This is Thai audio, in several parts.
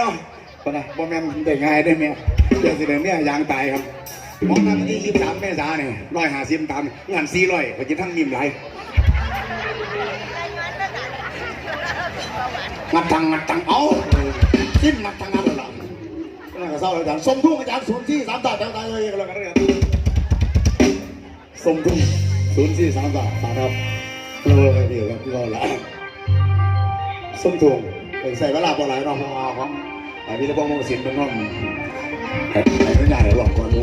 เนาะคนนะบ่แม่นได้ง่ายได้เมียเดี๋ยสิเดี๋ยเมียยางตายครับมองทานที่ยี่สิบสามเมษาเนี่ยร้อยหาสิบตามงานสี่ร้อยพอจีนทั้งนิ่มไหลงัดตังงัดตังเอาสิ้นงัดตังงัดหลังน่นก็เศร้าเลยจ้ะสมทุ่งอาจารย์ศูนย์ที่สามตาตาตาเลยก็แล้วกันเลยสมทุ่งศูนย์ที่สามตาตาครับเราเลดียวครับก็แล้วสมทุ่ง ใส่เวลาบ่หลายน้องของอของไอ้พี่ตะพงมงศิลป์เป็นน้องไอ้พี่ใหญ่หลอกก่อนมู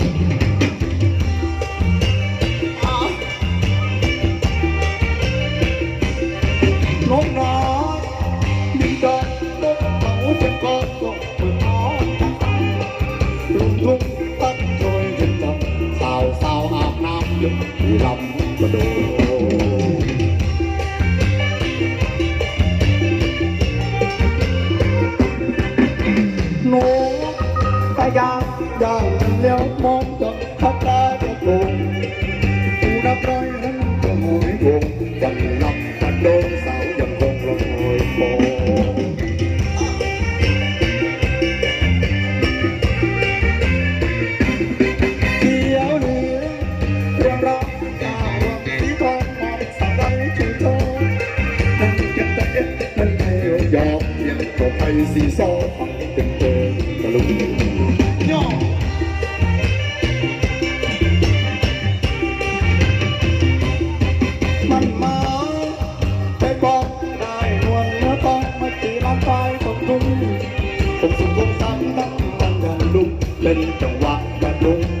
ลำกระโดดหนูแต่ยากได้ สีโซ่นเตะมันมาไปบอกได้นวลเนื้อต้องมาตีร่างกายของคุณมขคงซ้ำดังมันยังลุกเป็นจังหวะแบบลุก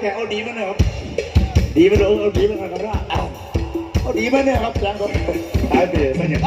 แกเอาดีมาหน่ยครับดีมาหน่อยเอาดีมาหน่อยครับว่เอาดีมาเนี่ยครับแจ้งครับตายไปเลยไม่เนี่ย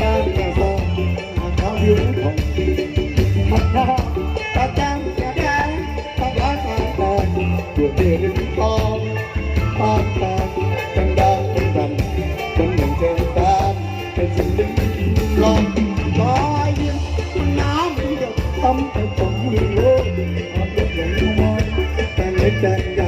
trang kẻ gió có hiếu thuận mặt nó có trang kẻ gái có gái con con của tiền con con con trong đó trong tầm trong những trên tan trên sinh linh lòng có yên nó được tâm phải trong người lối học được những môi càng lấy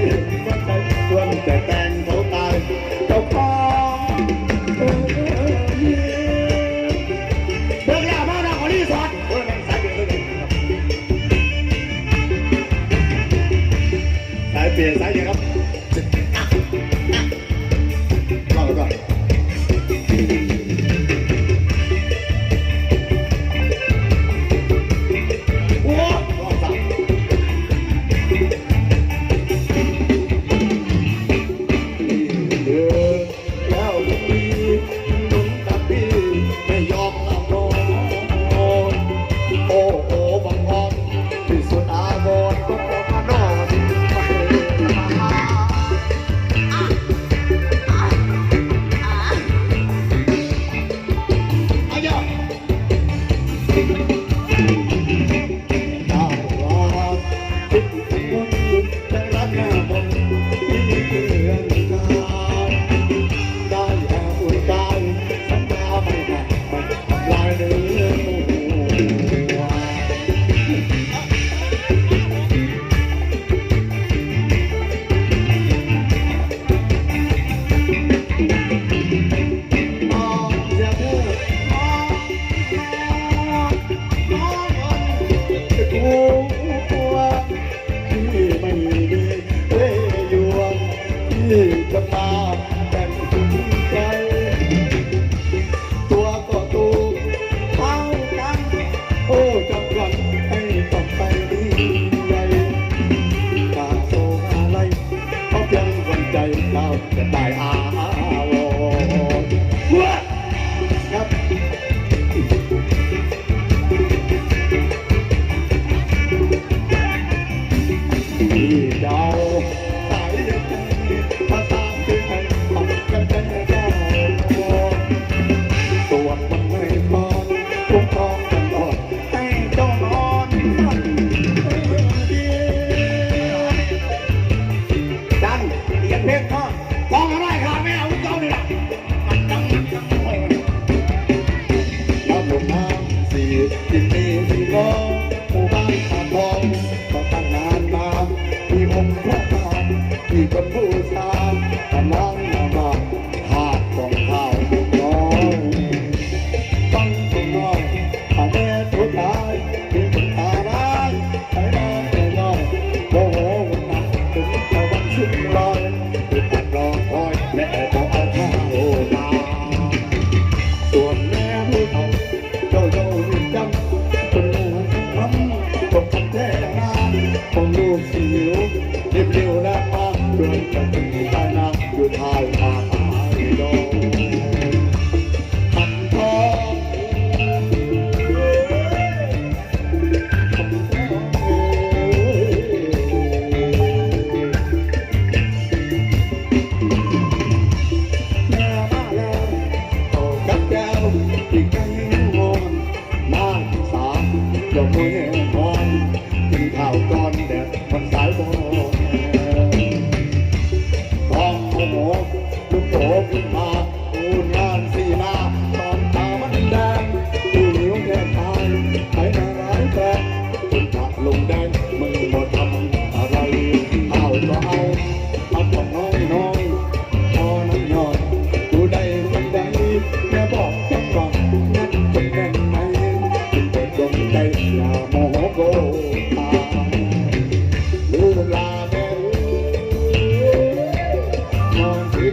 谢谢大เ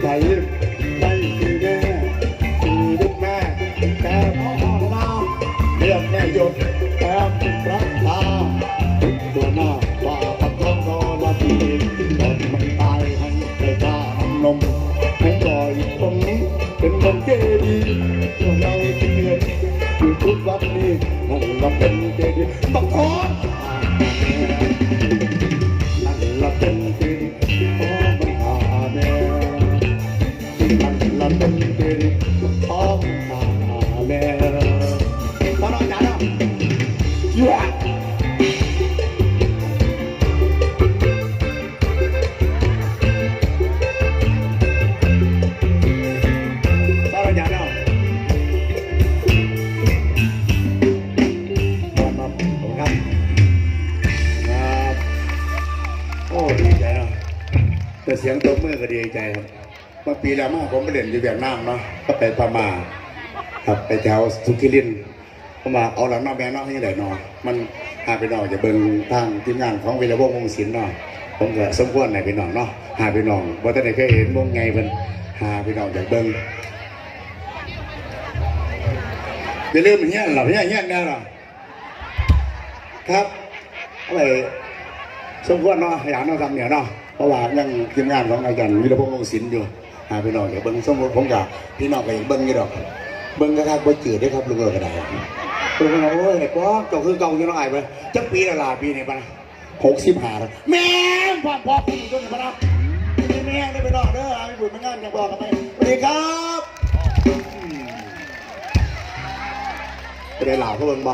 ไทยไม่คือแม่ชีวิตแม่แก่พ่อนาเบียกแม่หยดแก้มรักตาตัวหน้าว่าพักท้องรอละทีคนมันตายให้เธอตาหนมให้ลอยตรงนี้เป็นคนเจดีตัวเราเกลียดอยู่ทุกวันนี้คงมาเป็นเจดีบักท้อง สียงตบมือก็ดีใจครับเมื่อปีแล้วมาผมไปเล่นอยู่เวียดนามเนาะก็ไปพม่าครับไปแถวสุขิรินทร์ผมมาเอาหลังนอกแม่นอกให้ได้นอนมันหาไปนอกจะเบิ่งทางทีมงานของวีรวงศ์วงศิลป์เนาะผมก็สมควรไหนไปนองเนาะหาไปนองว่าแต่ไหนเคยเห็นวงไงเพิ่นหาไปนองจากเบิ่งอย่าลืมเฮี้ยนหรอเฮี้ยนเฮี้ยแน่หรอครับอะไรสมควรเนาะอยากเนาะทำเนี่ยเนาะ เพราะว่ายังทีมงานของอาจารย์วิรพงษ์วงศ์ศิลป์อยู่หาพี่น้องเดี๋ยวเบิ้งสมมติผมกับพี่น้องไปเบิ้งนี่ดอกเบิ้งก็ครับบ่จืดได้ครับลุงเออก็ได้ลุงเออโอ้ยป้อเจ้าคือเก่าอยู่น้องไอ้ไปจักปีละลาปีนี่ปะนะหกสิบห้าแล้วแม่พ่อพ่อพูดจนปะนะนี่แม่งได้ไปนอกเด้อเอาไปบุญไปงานยังบอกกันไปสวัสดีครับไปได้หลาเขาเบิ้งบ่